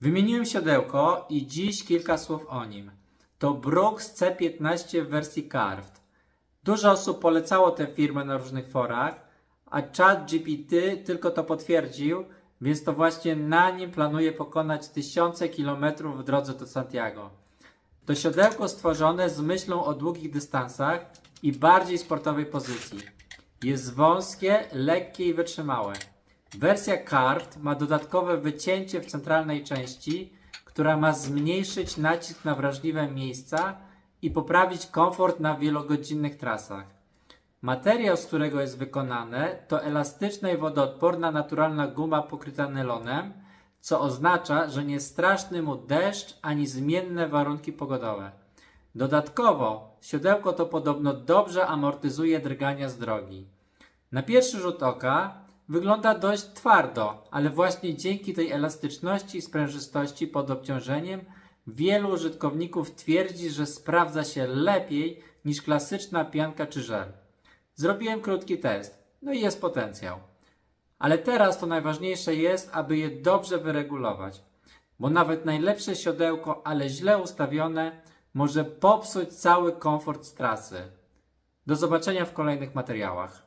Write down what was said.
Wymieniłem siodełko i dziś kilka słów o nim. To Brooks C15 w wersji Carved. Dużo osób polecało tę firmę na różnych forach, a ChatGPT tylko to potwierdził, więc to właśnie na nim planuję pokonać tysiące kilometrów w drodze do Santiago. To siodełko stworzone z myślą o długich dystansach i bardziej sportowej pozycji. Jest wąskie, lekkie i wytrzymałe. Wersja Carved ma dodatkowe wycięcie w centralnej części, która ma zmniejszyć nacisk na wrażliwe miejsca i poprawić komfort na wielogodzinnych trasach. Materiał, z którego jest wykonane, to elastyczna i wodoodporna naturalna guma pokryta nylonem, co oznacza, że nie straszny mu deszcz ani zmienne warunki pogodowe. Dodatkowo, siodełko to podobno dobrze amortyzuje drgania z drogi. Na pierwszy rzut oka wygląda dość twardo, ale właśnie dzięki tej elastyczności i sprężystości pod obciążeniem wielu użytkowników twierdzi, że sprawdza się lepiej niż klasyczna pianka czy żel. Zrobiłem krótki test, no i jest potencjał. Ale teraz to najważniejsze jest, aby je dobrze wyregulować, bo nawet najlepsze siodełko, ale źle ustawione, może popsuć cały komfort z trasy. Do zobaczenia w kolejnych materiałach.